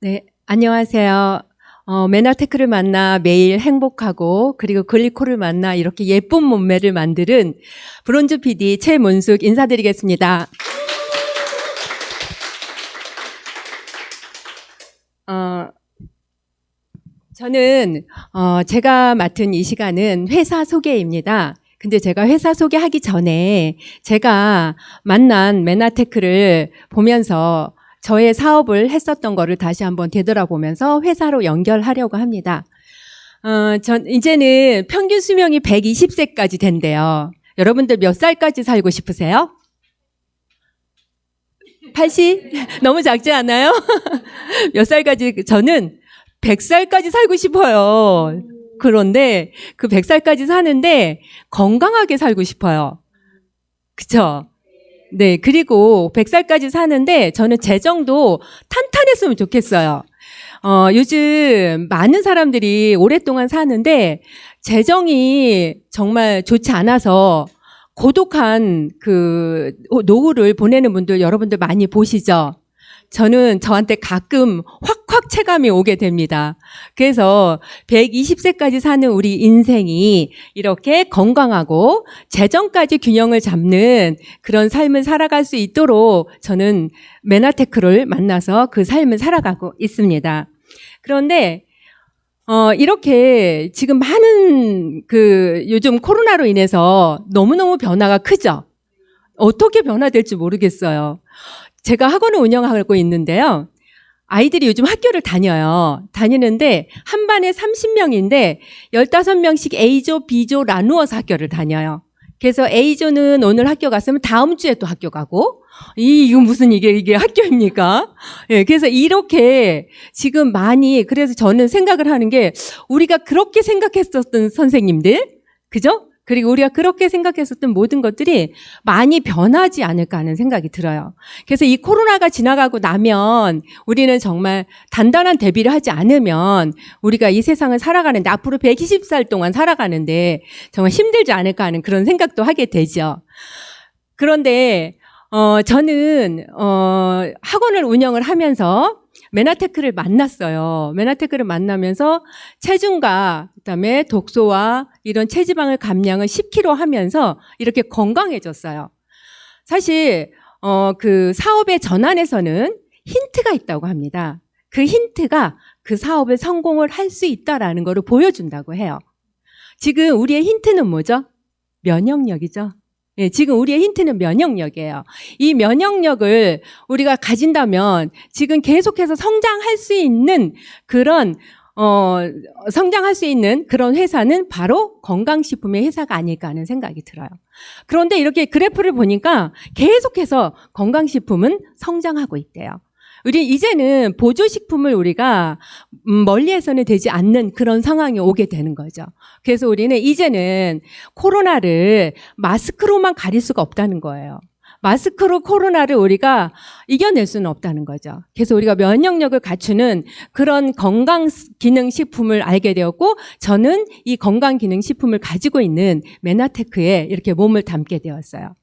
네, 안녕하세요. 어, 메나테크를 만나 매일 행복하고 그리고 글리코를 만나 이렇게 예쁜 몸매를 만드는 브론즈 PD 최문숙 인사드리겠습니다. 어, 저는 어, 제가 맡은 이 시간은 회사 소개입니다. 근데 제가 회사 소개하기 전에 제가 만난 메나테크를 보면서 저의 사업을 했었던 거를 다시 한번 되돌아보면서 회사로 연결하려고 합니다. 어, 전 이제는 평균 수명이 120세까지 된대요. 여러분들 몇 살까지 살고 싶으세요? 80? 너무 작지 않아요? 몇 살까지? 저는 100살까지 살고 싶어요. 그런데 그 100살까지 사는데 건강하게 살고 싶어요. 그쵸? 네, 그리고 100살까지 사는데 저는 재정도 탄탄했으면 좋겠어요. 어, 요즘 많은 사람들이 오랫동안 사는데 재정이 정말 좋지 않아서 고독한 그 노후를 보내는 분들 여러분들 많이 보시죠? 저는 저한테 가끔 확확 체감이 오게 됩니다. 그래서 120세까지 사는 우리 인생이 이렇게 건강하고 재정까지 균형을 잡는 그런 삶을 살아갈 수 있도록 저는 메나테크를 만나서 그 삶을 살아가고 있습니다. 그런데 어, 이렇게 지금 많은 그 요즘 코로나로 인해서 너무너무 변화가 크죠? 어떻게 변화될지 모르겠어요. 제가 학원을 운영하고 있는데요. 아이들이 요즘 학교를 다녀요. 다니는데 한 반에 30명인데 15명씩 A조, B조 나누어서 학교를 다녀요. 그래서 A조는 오늘 학교 갔으면 다음 주에 또 학교 가고 이 이거 무슨 이게 이게 학교입니까? 예, 그래서 이렇게 지금 많이 그래서 저는 생각을 하는 게 우리가 그렇게 생각했었던 선생님들 그죠? 그리고 우리가 그렇게 생각했었던 모든 것들이 많이 변하지 않을까 하는 생각이 들어요. 그래서 이 코로나가 지나가고 나면 우리는 정말 단단한 대비를 하지 않으면 우리가 이 세상을 살아가는데 앞으로 120살 동안 살아가는데 정말 힘들지 않을까 하는 그런 생각도 하게 되죠. 그런데 어 저는 어 학원을 운영을 하면서 메나테크를 만났어요. 메나테크를 만나면서 체중과 그다음에 독소와 이런 체지방을 감량을 10kg 하면서 이렇게 건강해졌어요. 사실 어, 그 사업의 전환에서는 힌트가 있다고 합니다. 그 힌트가 그 사업을 성공을 할 수 있다라는 것을 보여준다고 해요. 지금 우리의 힌트는 뭐죠? 면역력이죠. 예, 지금 우리의 힌트는 면역력이에요. 이 면역력을 우리가 가진다면 지금 계속해서 성장할 수 있는 그런 어, 성장할 수 있는 그런 회사는 바로 건강식품의 회사가 아닐까 하는 생각이 들어요. 그런데 이렇게 그래프를 보니까 계속해서 건강식품은 성장하고 있대요. 우리 이제는 보조식품을 우리가 음, 멀리해서는 되지 않는 그런 상황이 오게 되는 거죠. 그래서 우리는 이제는 코로나를 마스크로만 가릴 수가 없다는 거예요. 마스크로 코로나를 우리가 이겨낼 수는 없다는 거죠. 그래서 우리가 면역력을 갖추는 그런 건강 기능 식품을 알게 되었고 저는 이 건강 기능 식품을 가지고 있는 메나테크에 이렇게 몸을 담게 되었어요.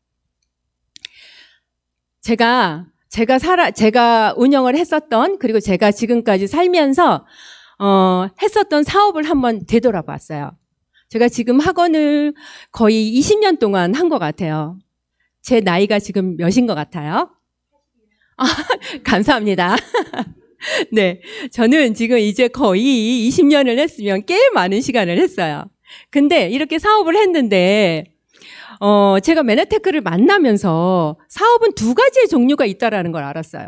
제가 제가 살아 제가 운영을 했었던 그리고 제가 지금까지 살면서 어 했었던 사업을 한번 되돌아봤어요. 제가 지금 학원을 거의 20년 동안 한 것 같아요. 제 나이가 지금 몇인 것 같아요? 아, 감사합니다. 네. 저는 지금 이제 거의 20년을 했으면 꽤 많은 시간을 했어요. 근데 이렇게 사업을 했는데, 어, 제가 메네테크를 만나면서 사업은 두 가지의 종류가 있다라는 걸 알았어요.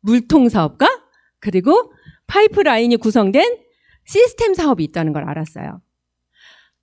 물통 사업과 그리고 파이프라인이 구성된 시스템 사업이 있다는 걸 알았어요.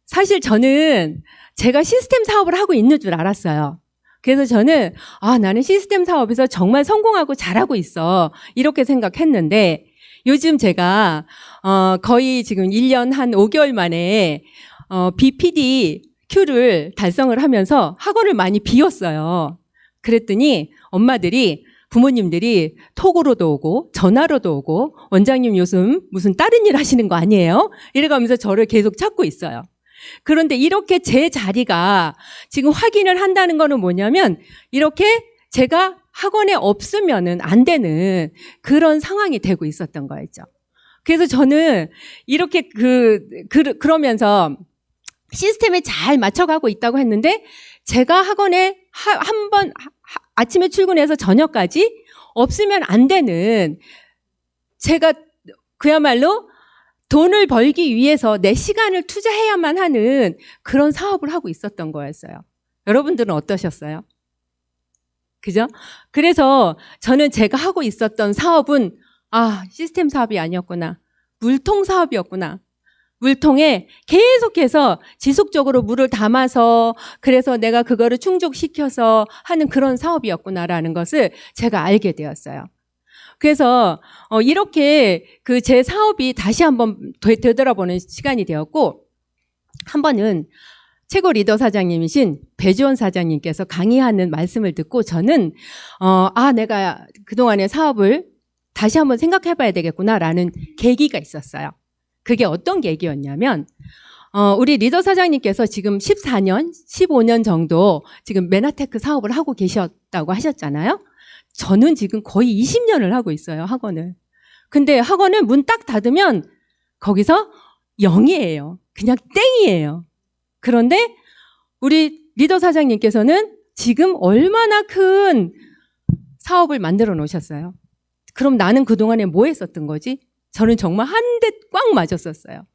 사실 저는 제가 시스템 사업을 하고 있는 줄 알았어요. 그래서 저는 아 나는 시스템 사업에서 정말 성공하고 잘하고 있어 이렇게 생각했는데 요즘 제가 어 거의 지금 1년 한 5개월 만에 어 BPD Q를 달성을 하면서 학원을 많이 비웠어요. 그랬더니 엄마들이 부모님들이 톡으로도 오고 전화로도 오고 원장님 요즘 무슨 다른 일 하시는 거 아니에요? 이래가면서 저를 계속 찾고 있어요. 그런데 이렇게 제 자리가 지금 확인을 한다는 거는 뭐냐면 이렇게 제가 학원에 없으면은 안 되는 그런 상황이 되고 있었던 거였죠. 그래서 저는 이렇게 그, 그 그러면서 시스템에 잘 맞춰가고 있다고 했는데 제가 학원에 한 번 아침에 출근해서 저녁까지 없으면 안 되는 제가 그야말로 돈을 벌기 위해서 내 시간을 투자해야만 하는 그런 사업을 하고 있었던 거였어요. 여러분들은 어떠셨어요? 그죠? 그래서 저는 제가 하고 있었던 사업은 아, 시스템 사업이 아니었구나. 물통 사업이었구나. 물통에 계속해서 지속적으로 물을 담아서 그래서 내가 그거를 충족시켜서 하는 그런 사업이었구나라는 것을 제가 알게 되었어요. 그래서 어, 이렇게 그 제 사업이 다시 한번 되, 되돌아보는 시간이 되었고 한 번은 최고 리더 사장님이신 배지원 사장님께서 강의하는 말씀을 듣고 저는 어, 아 내가 그동안의 사업을 다시 한번 생각해 봐야 되겠구나라는 계기가 있었어요. 그게 어떤 계기였냐면 어, 우리 리더 사장님께서 지금 14년, 15년 정도 지금 메나테크 사업을 하고 계셨다고 하셨잖아요. 저는 지금 거의 20년을 하고 있어요, 학원을. 근데 학원은 문딱 닫으면 거기서 0이에요. 그냥 땡이에요. 그런데 우리 리더 사장님께서는 지금 얼마나 큰 사업을 만들어 놓으셨어요. 그럼 나는 그동안에 뭐 했었던 거지? 저는 정말 한 대 꽉 맞았었어요.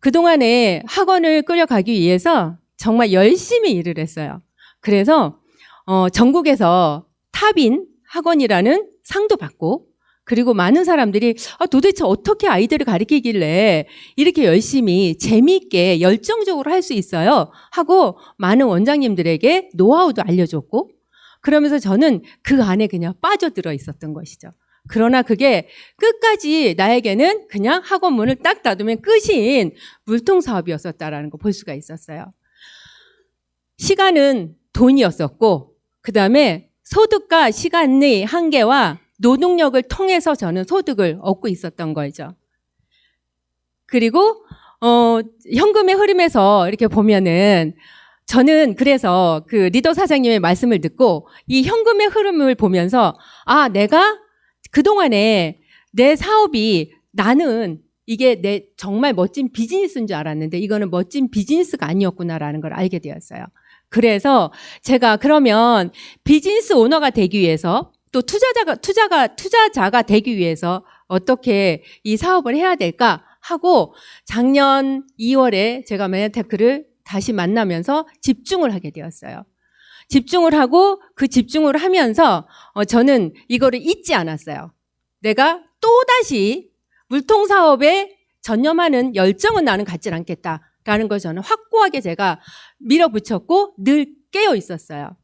그동안에 학원을 끌어가기 위해서 정말 열심히 일을 했어요. 그래서 어, 전국에서 탑인 학원이라는 상도 받고 그리고 많은 사람들이 아, 도대체 어떻게 아이들을 가르치길래 이렇게 열심히 재미있게 열정적으로 할 수 있어요 하고 많은 원장님들에게 노하우도 알려줬고 그러면서 저는 그 안에 그냥 빠져들어 있었던 것이죠. 그러나 그게 끝까지 나에게는 그냥 학원 문을 딱 닫으면 끝인 물통 사업이었었다라는 거 볼 수가 있었어요. 시간은 돈이었었고, 그 다음에 소득과 시간의 한계와 노동력을 통해서 저는 소득을 얻고 있었던 거죠. 그리고, 어, 현금의 흐름에서 이렇게 보면은 저는 그래서 그 리더 사장님의 말씀을 듣고 이 현금의 흐름을 보면서 아, 내가 그동안에 내 사업이 나는 이게 내 정말 멋진 비즈니스인 줄 알았는데 이거는 멋진 비즈니스가 아니었구나라는 걸 알게 되었어요. 그래서 제가 그러면 비즈니스 오너가 되기 위해서 또 투자자가 투자가 투자자가 되기 위해서 어떻게 이 사업을 해야 될까 하고 작년 2월에 제가 맨하테크를 다시 만나면서 집중을 하게 되었어요. 집중을 하고 그 집중을 하면서 어, 저는 이거를 잊지 않았어요. 내가 또다시 물통 사업에 전념하는 열정은 나는 갖지 않겠다라는 걸 저는 확고하게 제가 밀어붙였고 늘 깨어 있었어요.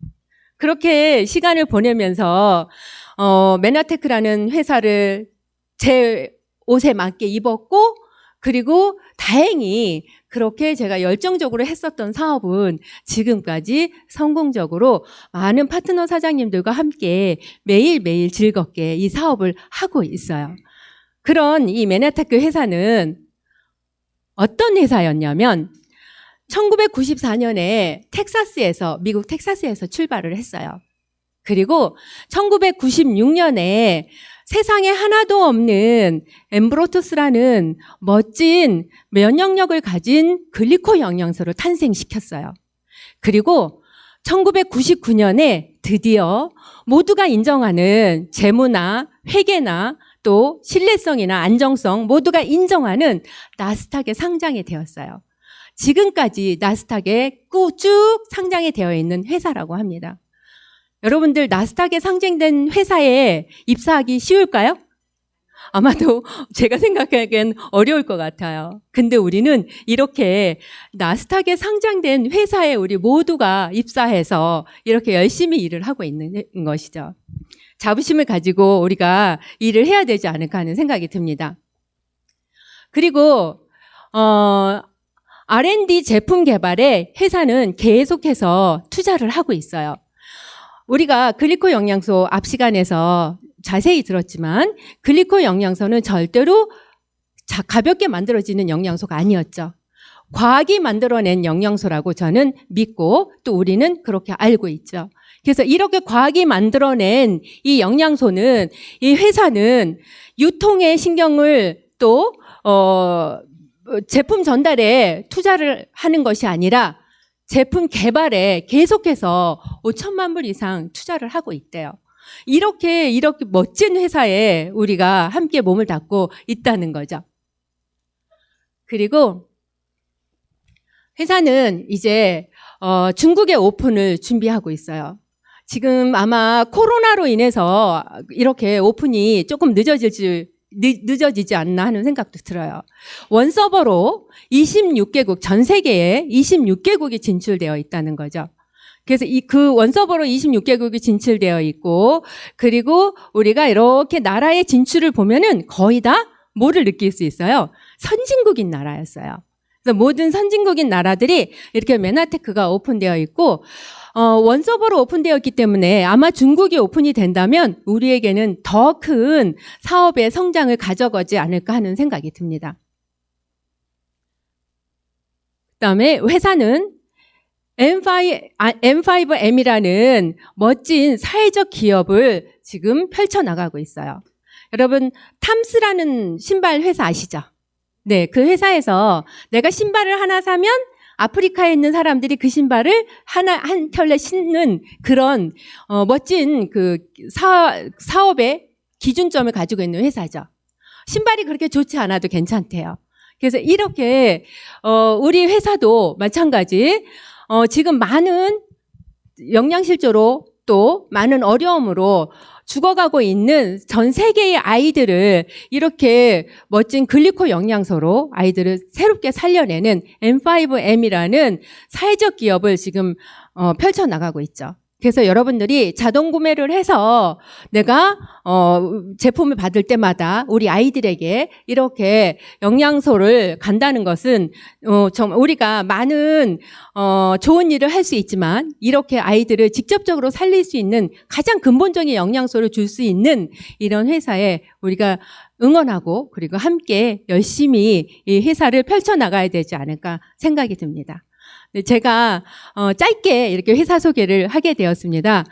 그렇게 시간을 보내면서 어, 메나테크라는 회사를 제 옷에 맞게 입었고 그리고 다행히 그렇게 제가 열정적으로 했었던 사업은 지금까지 성공적으로 많은 파트너 사장님들과 함께 매일매일 즐겁게 이 사업을 하고 있어요. 그런 이 메나테크 회사는 어떤 회사였냐면 1994년에 텍사스에서 미국 텍사스에서 출발을 했어요. 그리고 1996년에 세상에 하나도 없는 엠브로토스라는 멋진 면역력을 가진 글리코 영양소를 탄생시켰어요. 그리고 1999년에 드디어 모두가 인정하는 재무나 회계나 또 신뢰성이나 안정성 모두가 인정하는 나스닥에 상장이 되었어요. 지금까지 나스닥에 쭉 상장이 되어 있는 회사라고 합니다. 여러분들 나스닥에 상장된 회사에 입사하기 쉬울까요? 아마도 제가 생각하기엔 어려울 것 같아요. 근데 우리는 이렇게 나스닥에 상장된 회사에 우리 모두가 입사해서 이렇게 열심히 일을 하고 있는 것이죠. 자부심을 가지고 우리가 일을 해야 되지 않을까 하는 생각이 듭니다. 그리고 어 R&D 제품 개발에 회사는 계속해서 투자를 하고 있어요. 우리가 글리코 영양소 앞 시간에서 자세히 들었지만 글리코 영양소는 절대로 자, 가볍게 만들어지는 영양소가 아니었죠. 과학이 만들어낸 영양소라고 저는 믿고 또 우리는 그렇게 알고 있죠. 그래서 이렇게 과학이 만들어낸 이 영양소는 이 회사는 유통에 신경을 또, 어, 제품 전달에 투자를 하는 것이 아니라 제품 개발에 계속해서 5천만 불 이상 투자를 하고 있대요. 이렇게, 이렇게 멋진 회사에 우리가 함께 몸을 닫고 있다는 거죠. 그리고 회사는 이제 어, 중국의 오픈을 준비하고 있어요. 지금 아마 코로나로 인해서 이렇게 오픈이 조금 늦어질지 늦, 늦어지지 않나 하는 생각도 들어요. 원 서버로 26개국 전 세계에 26개국이 진출되어 있다는 거죠. 그래서 이 그 원서버로 26개국이 진출되어 있고 그리고 우리가 이렇게 나라의 진출을 보면은 거의 다 뭐를 느낄 수 있어요? 선진국인 나라였어요. 그래서 모든 선진국인 나라들이 이렇게 메나테크가 오픈되어 있고 어, 원서버로 오픈되었기 때문에 아마 중국이 오픈이 된다면 우리에게는 더 큰 사업의 성장을 가져가지 않을까 하는 생각이 듭니다. 그다음에 회사는 M5, 아, M5M이라는 멋진 사회적 기업을 지금 펼쳐나가고 있어요. 여러분, 탐스라는 신발 회사 아시죠? 네, 그 회사에서 내가 신발을 하나 사면 아프리카에 있는 사람들이 그 신발을 하나 한 켤레 신는 그런 어, 멋진 그 사, 사업의 기준점을 가지고 있는 회사죠. 신발이 그렇게 좋지 않아도 괜찮대요. 그래서 이렇게 어, 우리 회사도 마찬가지 어, 지금 많은 영양실조로 또 많은 어려움으로 죽어가고 있는 전 세계의 아이들을 이렇게 멋진 글리코 영양소로 아이들을 새롭게 살려내는 M5M이라는 사회적 기업을 지금 어, 펼쳐나가고 있죠. 그래서 여러분들이 자동 구매를 해서 내가 어, 제품을 받을 때마다 우리 아이들에게 이렇게 영양소를 간다는 것은 어, 좀 우리가 많은 어, 좋은 일을 할 수 있지만 이렇게 아이들을 직접적으로 살릴 수 있는 가장 근본적인 영양소를 줄 수 있는 이런 회사에 우리가 응원하고 그리고 함께 열심히 이 회사를 펼쳐 나가야 되지 않을까 생각이 듭니다. 네, 제가 어, 짧게 이렇게 회사 소개를 하게 되었습니다.